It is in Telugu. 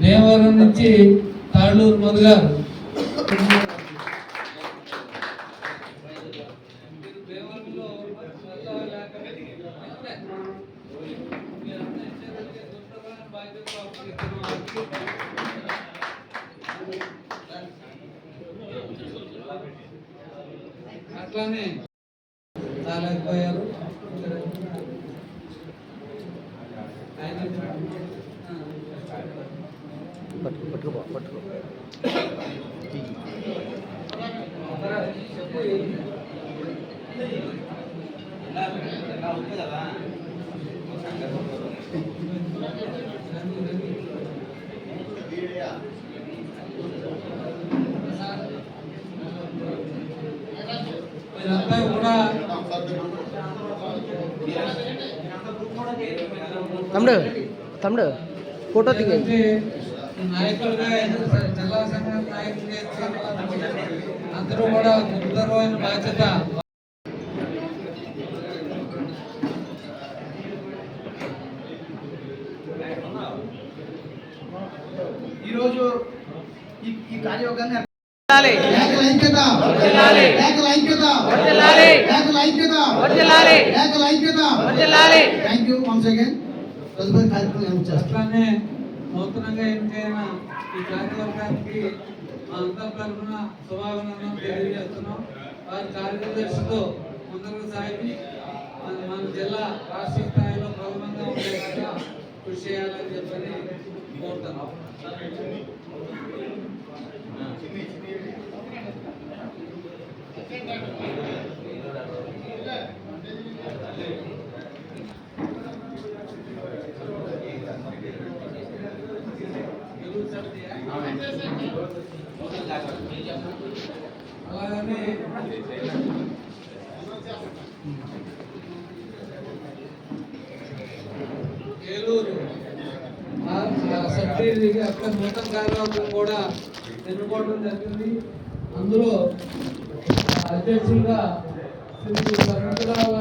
దేవరం నుంచి తాళ్ళూరు మొదగారు అట్లానే రాలేకపోయారు పట్టుకో పట్టుకో పట్టుకో మీరంతా కూడా తమ్ముడు తమ్ముడు ఫోటో దిగండి అంటే నాయకులుగా జిల్లా సంఘ ఎదిగిన అందరూ కూడా గురుతరమైన బాధ్యత. ఈరోజు ఈ వర్ధిల్లాలి. థ్యాంక్ యూ వన్స్ అగైన్ తదుపరి కార్యక్రమం ఏమి చేస్తాం అట్లానే నూతనంగా ఎన్నికైన ఈ కార్యవర్గానికి మా అందరి తరఫున శుభాభినందనలు తెలియజేస్తున్నాం. వారి కార్యదర్శితో ముందుకు సాగి మన మన జిల్లా రాష్ట్ర స్థాయిలో ప్రథమంగా ఉండేలాగా కృషి చేయాలని చెప్పని కోరుతున్నాం. అలాగనే ఏలూరు సబ్సిడీ అక్కడ నూతన కార్యవర్గం కూడా ఎన్నుకోవడం జరిగింది అందులో అధ్యక్షులుగా శ్రీ సముద్రాల